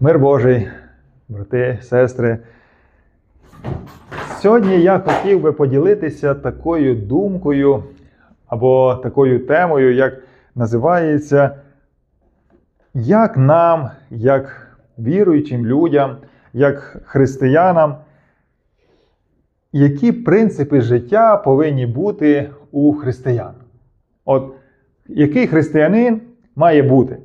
Мир Божий, брати, сестри. Сьогодні я хотів би поділитися такою думкою або такою темою, як називається, як нам, як віруючим людям, як християнам, які принципи життя повинні бути у християн. От який християнин має бути?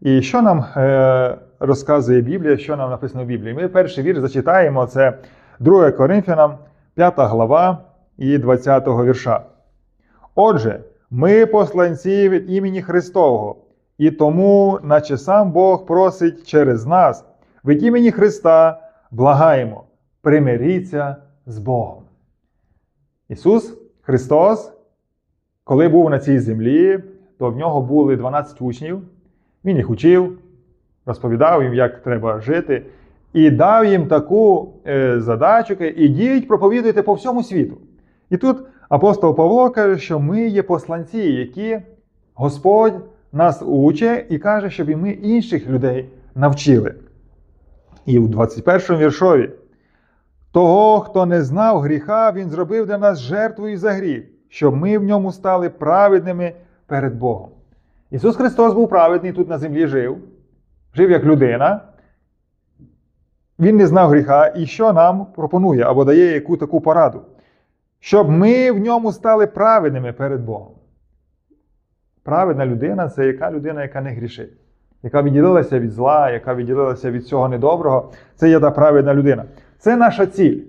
І що нам е, розказує Біблія, що нам написано в Біблії? Ми перший вірш зачитаємо, це 2 Коринфянам, 5 глава і 20 вірша. Отже, ми посланці від імені Христового, і тому, наче сам Бог просить через нас, від імені Христа благаємо, примиріться з Богом. Ісус Христос, коли був на цій землі, то в нього були 12 учнів. Він їх учив, розповідав їм, як треба жити, і дав їм таку е, задачу: ідіть, проповідуйте по всьому світу. І тут апостол Павло каже, що ми є посланці, які Господь нас учить і каже, щоб і ми інших людей навчили. І у 21 віршові. Того, хто не знав гріха, Він зробив для нас жертвою за гріх, щоб ми в ньому стали праведними перед Богом. Ісус Христос був праведний, тут на землі жив, жив як людина. Він не знав гріха, і що нам пропонує або дає яку таку пораду, щоб ми в ньому стали праведними перед Богом. Праведна людина це яка людина, яка не грішить, яка відділилася від зла, яка відділилася від цього недоброго. Це є та праведна людина. Це наша ціль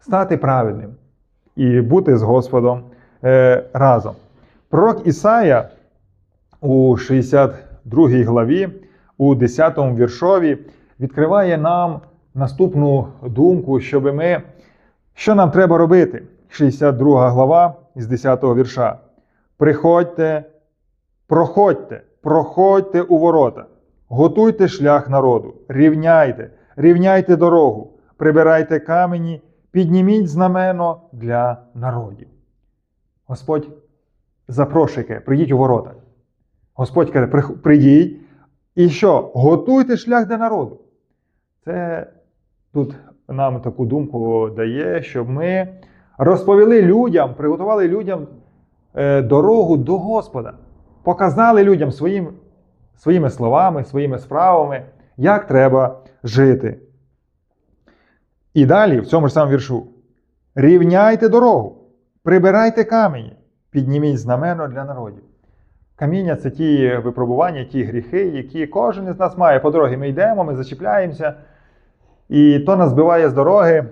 стати праведним і бути з Господом е, разом. Пророк Ісая у 62 главі, у 10 віршові, відкриває нам наступну думку, щоб ми, що нам треба робити. 62 глава із 10 вірша. Приходьте, проходьте, проходьте у ворота, готуйте шлях народу, рівняйте, рівняйте дорогу, прибирайте камені, підніміть знамено для народів. Господь запрошує, прийдіть у ворота. Господь каже, прийдіть. І що? Готуйте шлях для народу. Це тут нам таку думку дає, щоб ми розповіли людям, приготували людям е, дорогу до Господа, показали людям своїм, своїми словами, своїми справами, як треба жити. І далі, в цьому ж самому віршу: рівняйте дорогу, прибирайте камені, підніміть знамено для народів. Каміння це ті випробування, ті гріхи, які кожен із нас має по дорозі. Ми йдемо, ми зачіпляємося, і то нас збиває з дороги.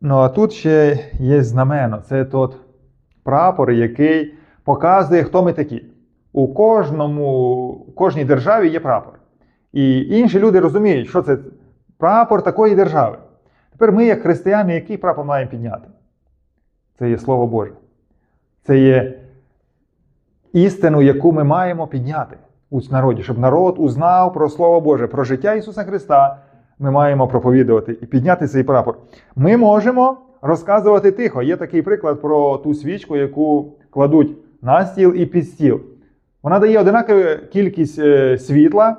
Ну а тут ще є знамено. Це тот прапор, який показує, хто ми такі. У кожному, у кожній державі є прапор. І інші люди розуміють, що це прапор такої держави. Тепер ми, як християни, який прапор маємо підняти? Це є Слово Боже. Це є істину, яку ми маємо підняти у народі, щоб народ узнав про Слово Боже, про життя Ісуса Христа. Ми маємо проповідувати і підняти цей прапор. Ми можемо розказувати тихо. Є такий приклад про ту свічку, яку кладуть на стіл і під стіл. Вона дає одинакову кількість світла,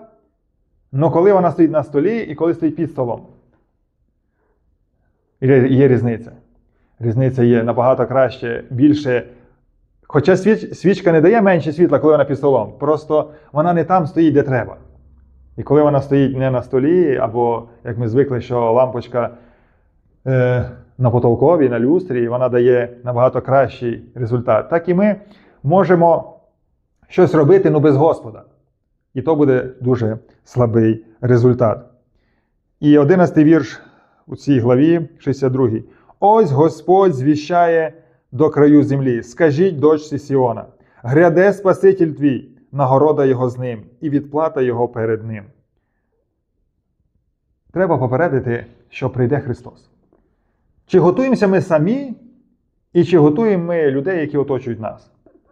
але коли вона стоїть на столі і коли стоїть під столом. Є різниця. Різниця є набагато краще, більше. Хоча свіч, свічка не дає менше світла, коли вона під столом. Просто вона не там стоїть, де треба. І коли вона стоїть не на столі, або, як ми звикли, що лампочка е, на потолковій, на люстрі, вона дає набагато кращий результат. Так і ми можемо щось робити ну, без Господа. І то буде дуже слабий результат. І 11 вірш у цій главі, 62. Ось Господь звіщає до краю землі. Скажіть дочці Сіона, гряде Спаситель твій, нагорода його з ним, і відплата його перед ним. Треба попередити, що прийде Христос. Чи готуємося ми самі, і чи готуємо ми людей, які оточують нас?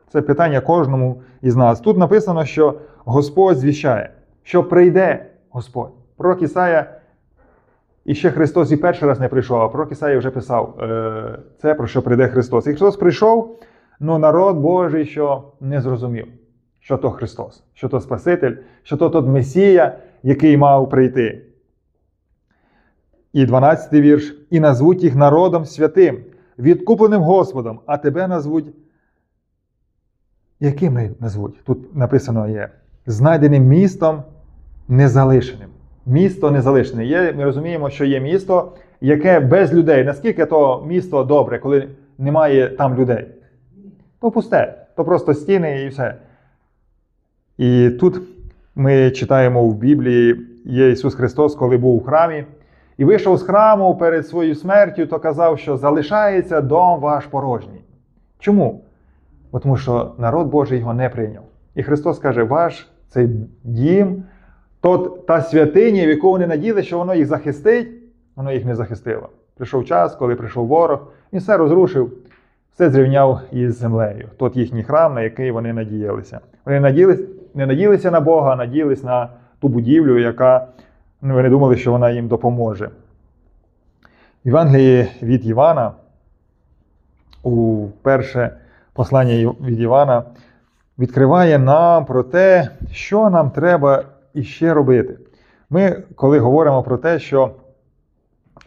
Це питання кожному із нас. Тут написано, що Господь звіщає, що прийде Господь. Пророк Ісая І ще Христос і перший раз не прийшов, а пророк Ісаїя вже писав е, це, про що прийде Христос. І Христос прийшов, але народ Божий, що не зрозумів, що то Христос, що то Спаситель, що то тот Месія, який мав прийти. І 12 вірш. І назвуть їх народом святим, відкупленим Господом, а тебе назвуть. Яким назвуть? Тут написано є знайденим містом незалишеним. Місто незалишене. Є, ми розуміємо, що є місто, яке без людей. Наскільки то місто добре, коли немає там людей? То пусте, то просто стіни і все. І тут ми читаємо в Біблії, є Ісус Христос, коли був у храмі, і вийшов з храму перед своєю смертю, то казав, що залишається дом ваш порожній. Чому? Бо Тому що народ Божий його не прийняв. І Христос каже, ваш цей дім, то та святиня, в яку вони наділи, що воно їх захистить, воно їх не захистило. Прийшов час, коли прийшов ворог, він все розрушив, все зрівняв із землею. Тот їхній храм, на який вони надіялися. Вони надіялись, не надіялися на Бога, а надіялись на ту будівлю, яка ну, вони думали, що вона їм допоможе. В Євангелії від Івана, у перше послання від Івана, відкриває нам про те, що нам треба іще робити. Ми, коли говоримо про те, що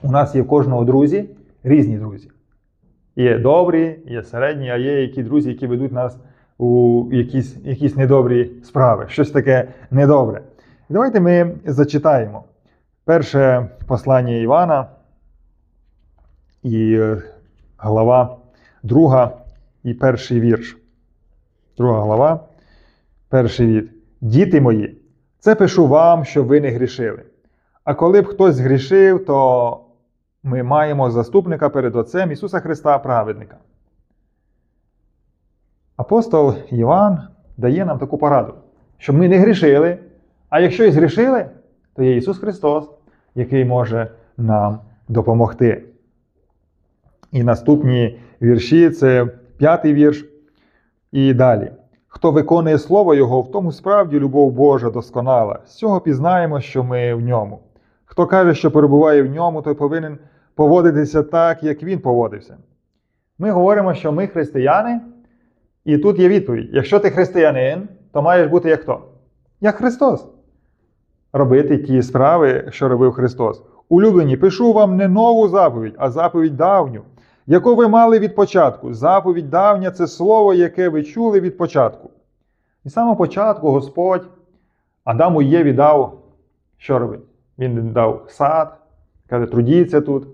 у нас є в кожного друзі різні друзі. Є добрі, є середні, а є які друзі, які ведуть нас у якісь, якісь недобрі справи, щось таке недобре. І давайте ми зачитаємо перше послання Івана і е, глава друга і перший вірш. Друга глава, перший від. Діти мої, це пишу вам, щоб ви не грішили. А коли б хтось згрішив, то ми маємо заступника перед Отцем Ісуса Христа, праведника. Апостол Іван дає нам таку пораду, щоб ми не грішили, а якщо і згрішили, то є Ісус Христос, який може нам допомогти. І наступні вірші це п'ятий вірш. І далі. Хто виконує Слово Його, в тому справді любов Божа досконала. З цього пізнаємо, що ми в ньому. Хто каже, що перебуває в ньому, той повинен поводитися так, як він поводився. Ми говоримо, що ми християни, і тут є відповідь: якщо ти християнин, то маєш бути як хто? Як Христос. Робити ті справи, що робив Христос. Улюблені, пишу вам не нову заповідь, а заповідь давню, яку ви мали від початку. Заповідь давня це слово, яке ви чули від початку. І самого початку Господь Адаму є віддав, що робить? Він дав сад, каже, трудіться тут,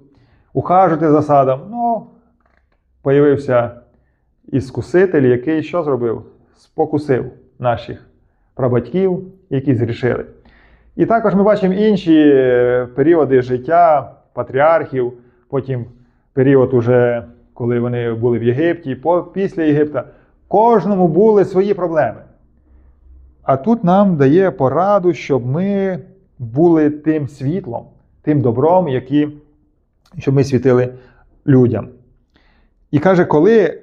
ухажуйте за садом. Ну, появився іскуситель, який що зробив? Спокусив наших прабатьків, які зрішили. І також ми бачимо інші періоди життя патріархів, потім період, уже, коли вони були в Єгипті, після Єгипта. Кожному були свої проблеми. А тут нам дає пораду, щоб ми були тим світлом, тим добром, які, щоб ми світили людям. І каже, коли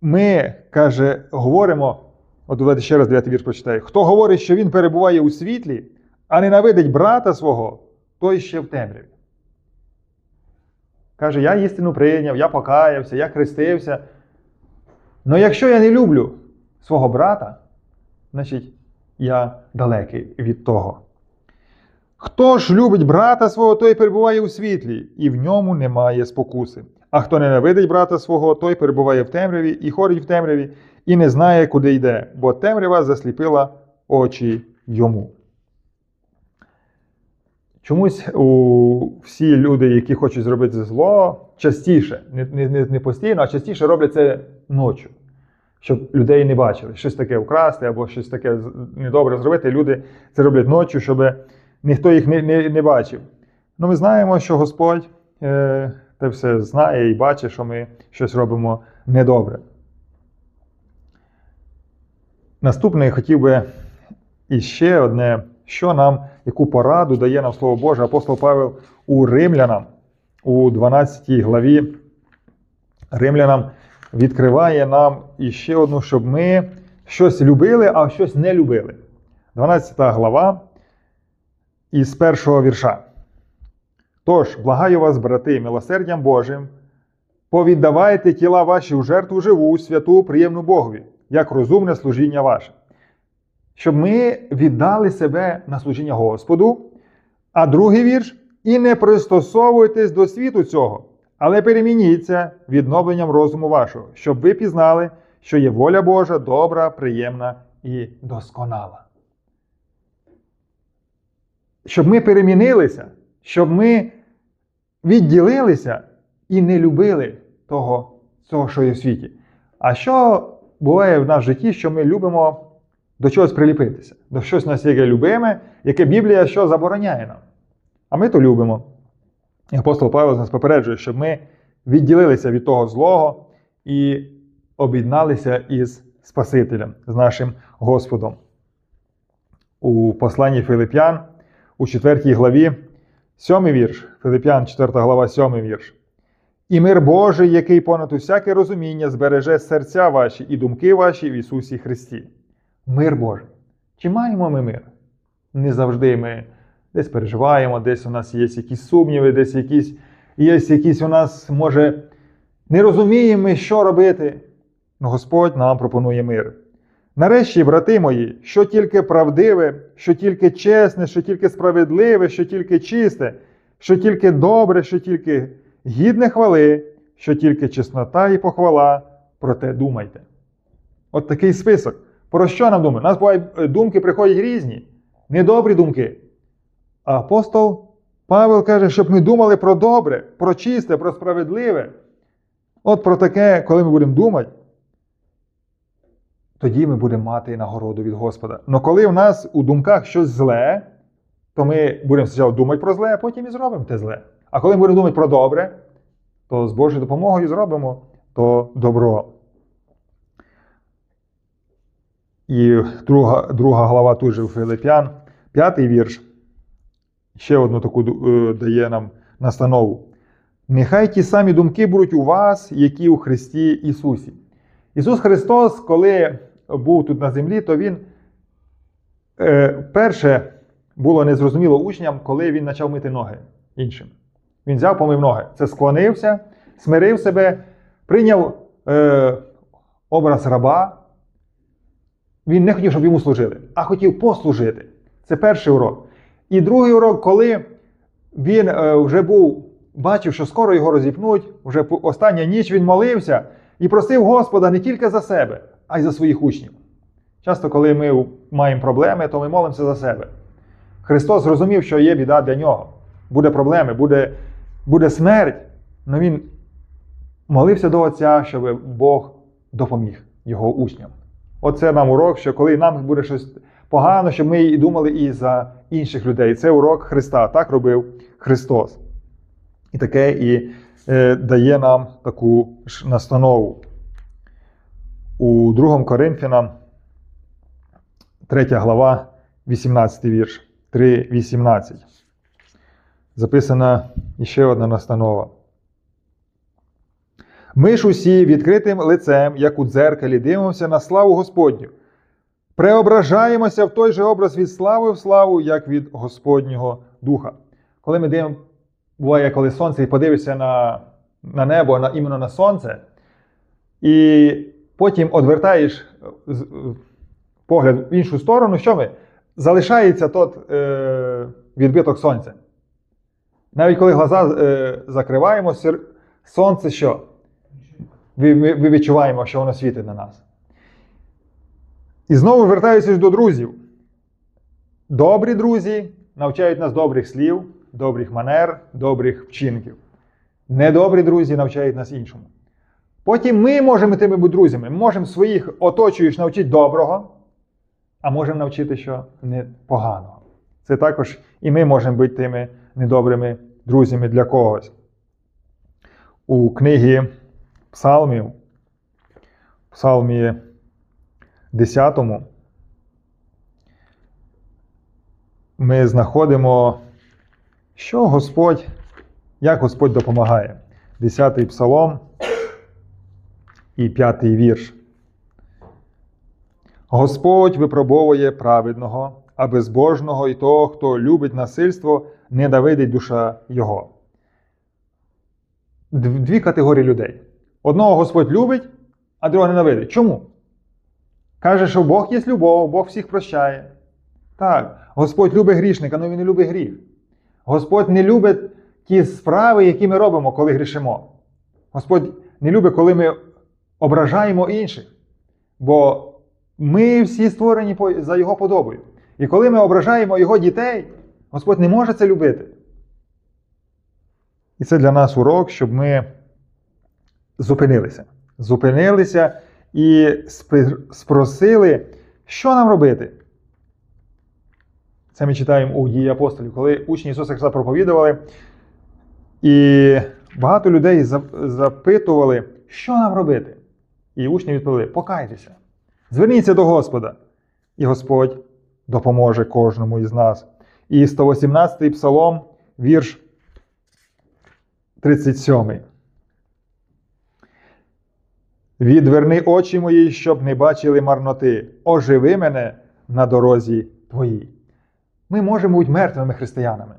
ми каже, говоримо, от давайте ще раз 9 вірш прочитаю, хто говорить, що він перебуває у світлі, а ненавидить брата свого, той ще в темряві. Каже, я істину прийняв, я покаявся, я хрестився. Але якщо я не люблю свого брата, значить я далекий від того. Хто ж любить брата свого, той перебуває у світлі, і в ньому немає спокуси. А хто ненавидить брата свого, той перебуває в темряві і ходить в темряві, і не знає, куди йде, бо темрява засліпила очі йому. Чомусь у всі люди, які хочуть зробити зло, частіше, не не, не постійно, а частіше роблять це ночі, щоб людей не бачили. Щось таке вкрасти або щось таке недобре зробити. Люди це роблять ночі, щоб ніхто їх не не, не бачив. Ну, ми знаємо, що Господь е, те все знає і бачить, що ми щось робимо недобре. Наступне хотів би іще одне, що нам, яку пораду дає нам Слово Боже, апостол Павел у Римлянам у 12 главі Римлянам відкриває нам іще одну, щоб ми щось любили, а щось не любили. 12 глава із першого вірша. Тож, благаю вас, брати, милосердям Божим, повіддавайте тіла ваші у жертву живу, святу, приємну Богові, як розумне служіння ваше. Щоб ми віддали себе на служіння Господу. А другий вірш і не пристосовуйтесь до світу цього, але перемініться відновленням розуму вашого, щоб ви пізнали, що є воля Божа добра, приємна і досконала. Щоб ми перемінилися, щоб ми відділилися і не любили того, того, що є в світі. А що буває в нас в житті, що ми любимо до чогось приліпитися, до щось нас яке любиме, яке Біблія що забороняє нам. А ми то любимо. І апостол Павло нас попереджує, щоб ми відділилися від того злого і об'єдналися із Спасителем, з нашим Господом. У посланні Филип'ян, у 4 главі, 7 вірш, Филип'ян, 4 глава, 7 вірш. І мир Божий, який понад усяке розуміння, збереже серця ваші і думки ваші в Ісусі Христі. Мир Божий. Чи маємо ми мир? Не завжди ми десь переживаємо, десь у нас є якісь сумніви, десь якісь, є якісь у нас, може, не розуміємо, що робити. Но Господь нам пропонує мир. Нарешті, брати мої, що тільки правдиве, що тільки чесне, що тільки справедливе, що тільки чисте, що тільки добре, що тільки гідне хвали, що тільки чеснота і похвала, про те думайте. От такий список. Про що нам думати? У нас бувають е, думки приходять різні, недобрі думки. А апостол Павел каже, щоб ми думали про добре, про чисте, про справедливе. От про таке, коли ми будемо думати, тоді ми будемо мати нагороду від Господа. Але коли в нас у думках щось зле, то ми будемо спочатку думати про зле, а потім і зробимо те зле. А коли ми будемо думати про добре, то з Божою допомогою зробимо то добро. І друга друга глава тут же Филип'ян, п'ятий вірш, ще одну таку е, дає нам настанову. Нехай ті самі думки будуть у вас, які у Христі Ісусі. Ісус Христос, коли був тут на землі, то Він е, перше було незрозуміло учням, коли Він почав мити ноги іншим. Він взяв, помив ноги. Це склонився, смирив себе, прийняв е, образ раба. Він не хотів, щоб йому служили, а хотів послужити. Це перший урок. І другий урок, коли він е, вже був, бачив, що скоро його розіпнуть, вже остання ніч він молився і просив Господа не тільки за себе, а й за своїх учнів. Часто, коли ми маємо проблеми, то ми молимося за себе. Христос зрозумів, що є біда для нього. Буде проблеми, буде, буде смерть. Але він молився до Отця, щоб Бог допоміг його учням. Оце нам урок, що коли нам буде щось погано, щоб ми і думали і за інших людей. Це урок Христа. Так робив Христос. І таке і е, дає нам таку ж настанову. У 2 Коринфянам, 3 глава, 18 вірш, 3.18. Записана ще одна настанова. Ми ж усі відкритим лицем, як у дзеркалі, дивимося на славу Господню. Преображаємося в той же образ від слави в славу, як від Господнього Духа. Коли ми дивимо, буває, коли сонце і подивишся на на небо, на, іменно на сонце, і потім одвертаєш погляд в іншу сторону, що ми? Залишається тот е, відбиток сонця. Навіть коли глаза е, закриваємо, сонце що? Ми відчуваємо, що воно світить на нас. І знову вертаюся до друзів. Добрі друзі навчають нас добрих слів, добрих манер, добрих вчинків. Недобрі друзі навчають нас іншому. Потім ми можемо тими бути друзями. Ми можемо своїх оточуючих навчити доброго, а можемо навчити що не. Це також і ми можемо бути тими недобрими друзями для когось. У книгі Псалмів, Псалмі 10 ми знаходимо, що Господь, як Господь допомагає. 10-й псалом і 5-й вірш. Господь випробовує праведного, а безбожного і того, хто любить насильство, ненавидить душа Його. Дві категорії людей. Одного Господь любить, а другого ненавидить. Чому? Каже, що Бог є любов, Бог всіх прощає. Так, Господь любить грішника, але Він не любить гріх. Господь не любить ті справи, які ми робимо, коли грішимо. Господь не любить, коли ми ображаємо інших. Бо ми всі створені за Його подобою. І коли ми ображаємо Його дітей, Господь не може це любити. І це для нас урок, щоб ми зупинилися. Зупинилися і спросили, що нам робити. Це ми читаємо у дії апостолів, коли учні Ісуса Христа проповідували, і багато людей запитували, що нам робити. І учні відповіли: покайтеся, зверніться до Господа, і Господь допоможе кожному із нас. І 118-й псалом, вірш 37. Відверни очі мої, щоб не бачили марноти. Оживи мене на дорозі твоїй. Ми можемо бути мертвими християнами.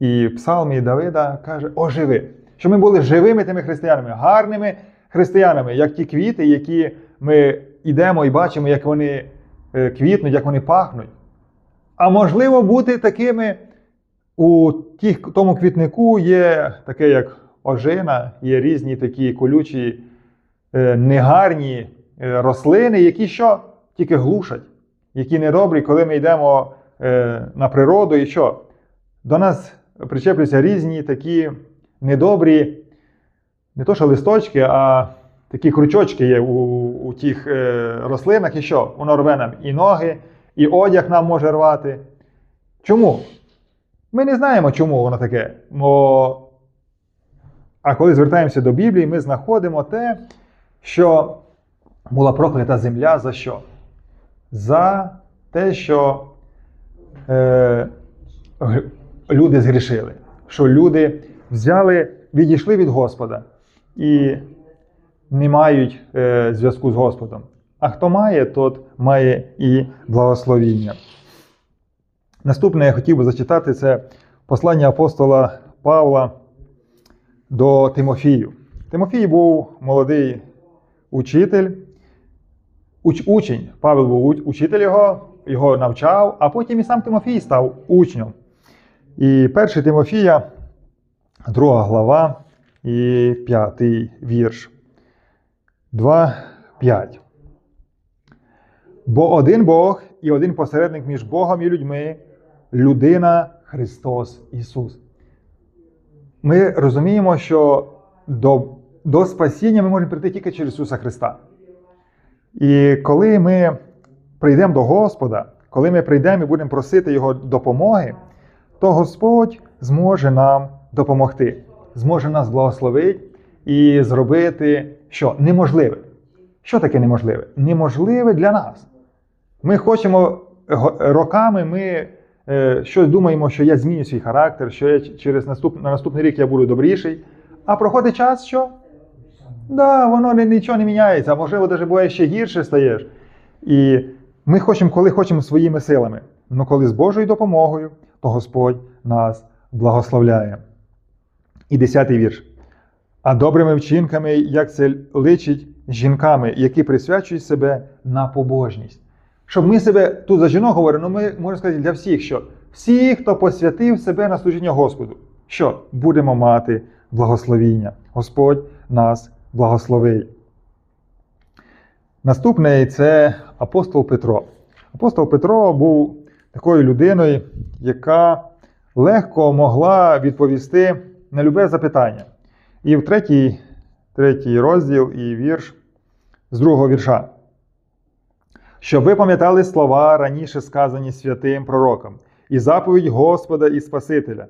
І в псалмі Давида каже: оживи. Щоб ми були живими тими християнами, гарними християнами, як ті квіти, які ми йдемо і бачимо, як вони е, квітнуть, як вони пахнуть. А можливо, бути такими у тих, тому квітнику є таке, як ожина, є різні такі колючі, негарні е, рослини, які що? Тільки глушать, які недобрі, коли ми йдемо е, на природу і що? До нас причеплюються різні такі недобрі, не то що листочки, а такі крючочки є у, у тих е, рослинах, і що? Воно рве нам і ноги, і одяг нам може рвати. Чому? Ми не знаємо, чому воно таке. Бо... А коли звертаємося до Біблії, ми знаходимо те, що була проклята земля за що? За те, що е, люди згрішили, що люди взяли, відійшли від Господа і не мають е, зв'язку з Господом. А хто має, тот має і благословіння. Наступне я хотів би зачитати це послання апостола Павла до Тимофію. Тимофій був молодий учитель, уч, учень. Павел був уч- учитель його, його навчав, а потім і сам Тимофій став учнем. І перший Тимофія, друга глава і п'ятий вірш. 2, 5. Бо один Бог і один посередник між Богом і людьми людина Христос Ісус. Ми розуміємо, що до, до спасіння ми можемо прийти тільки через Ісуса Христа. І коли ми прийдемо до Господа, коли ми прийдемо і будемо просити Його допомоги, то Господь зможе нам допомогти, зможе нас благословити і зробити що? Неможливе. Що таке неможливе? Неможливе для нас. Ми хочемо роками, ми е, щось думаємо, що я зміню свій характер, що я через наступ, на наступний рік я буду добріший. А проходить час, що? Да, воно нічого не міняється, а можливо, навіть буває ще гірше стаєш. І ми хочемо, коли хочемо своїми силами. але коли з Божою допомогою, то Господь нас благословляє. І десятий вірш. А добрими вчинками, як це личить жінками, які присвячують себе на побожність. Щоб ми себе тут за жінок говоримо, ну ми можемо сказати для всіх, що всі, хто посвятив себе на служіння Господу, що будемо мати благословіння. Господь нас благословить. Наступний це апостол Петро. Апостол Петро був такою людиною, яка легко могла відповісти на любе запитання. І в третій, третій розділ і вірш з другого вірша. Щоб ви пам'ятали слова, раніше сказані святим пророком, і заповідь Господа і Спасителя,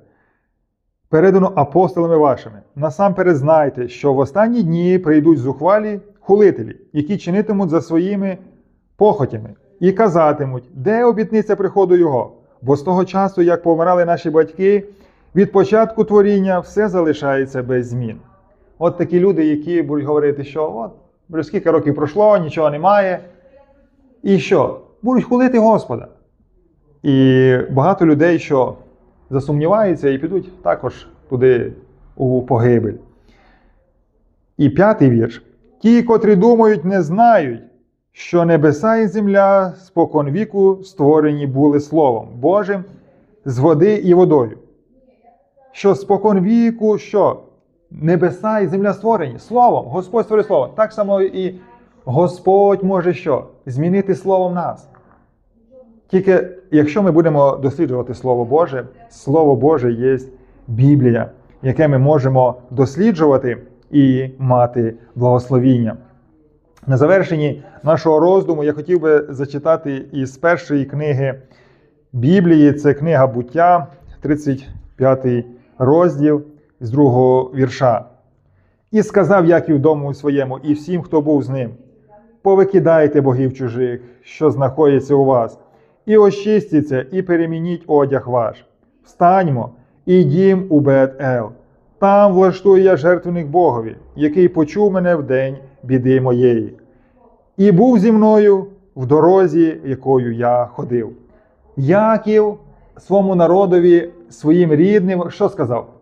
передано апостолами вашими. Насамперед знайте, що в останні дні прийдуть зухвалі хулителі, які чинитимуть за своїми похотями, і казатимуть, де обітниця приходу Його. Бо з того часу, як помирали наші батьки, від початку творіння все залишається без змін. От такі люди, які будуть говорити, що от, вже скільки років пройшло, нічого немає. І що? Будуть хулити Господа. І багато людей, що засумніваються і підуть також туди у погибель. І п'ятий вірш. Ті, котрі думають, не знають, що небеса і земля спокон віку створені були Словом Божим з води і водою. Що спокон віку, що небеса і земля створені Словом, Господь створив Словом. Так само і Господь може що? Змінити Словом нас. Тільки якщо ми будемо досліджувати Слово Боже, Слово Боже є Біблія, яке ми можемо досліджувати і мати благословіння. На завершенні нашого роздуму я хотів би зачитати із першої книги Біблії, це книга буття, 35 розділ з другого вірша. І сказав Яків дому своєму і всім, хто був з ним: повикидайте богів чужих, що знаходяться у вас, і очистіться, і перемініть одяг ваш. Встаньмо, і у Бет-Ел. Там влаштую я жертвеник Богові, який почув мене в день біди моєї. І був зі мною в дорозі, якою я ходив. Яків своєму народові, своїм рідним, що сказав?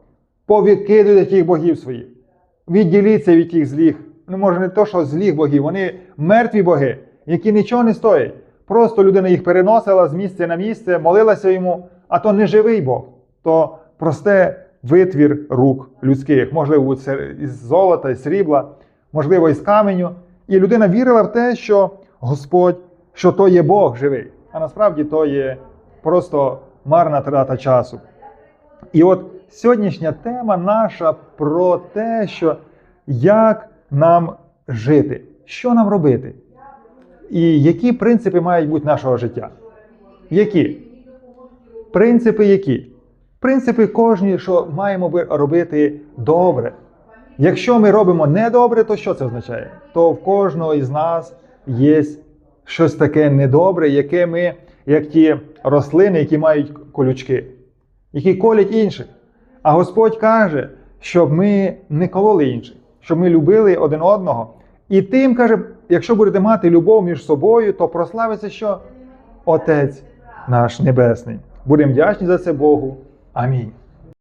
Повикидуйте тих богів своїх. Відділіться від тих злих. Ну, може, не то, що злих богів, вони мертві боги, які нічого не стоять. Просто людина їх переносила з місця на місце, молилася йому, а то не живий Бог, то просте витвір рук людських, можливо, із золота, із срібла, можливо, із каменю. І людина вірила в те, що Господь, що то є Бог живий. А насправді то є просто марна трата часу. І от сьогоднішня тема наша про те, що як нам жити, що нам робити, і які принципи мають бути нашого життя. Які? Принципи які? Принципи кожні, що маємо би робити добре. Якщо ми робимо недобре, то що це означає? То в кожного із нас є щось таке недобре, яке ми, як ті рослини, які мають колючки, які колять інших. А Господь каже, щоб ми не кололи інших, щоб ми любили один одного. І тим каже, якщо будете мати любов між собою, то прославиться що? Отець наш Небесний. Будемо вдячні за це Богу. Амінь.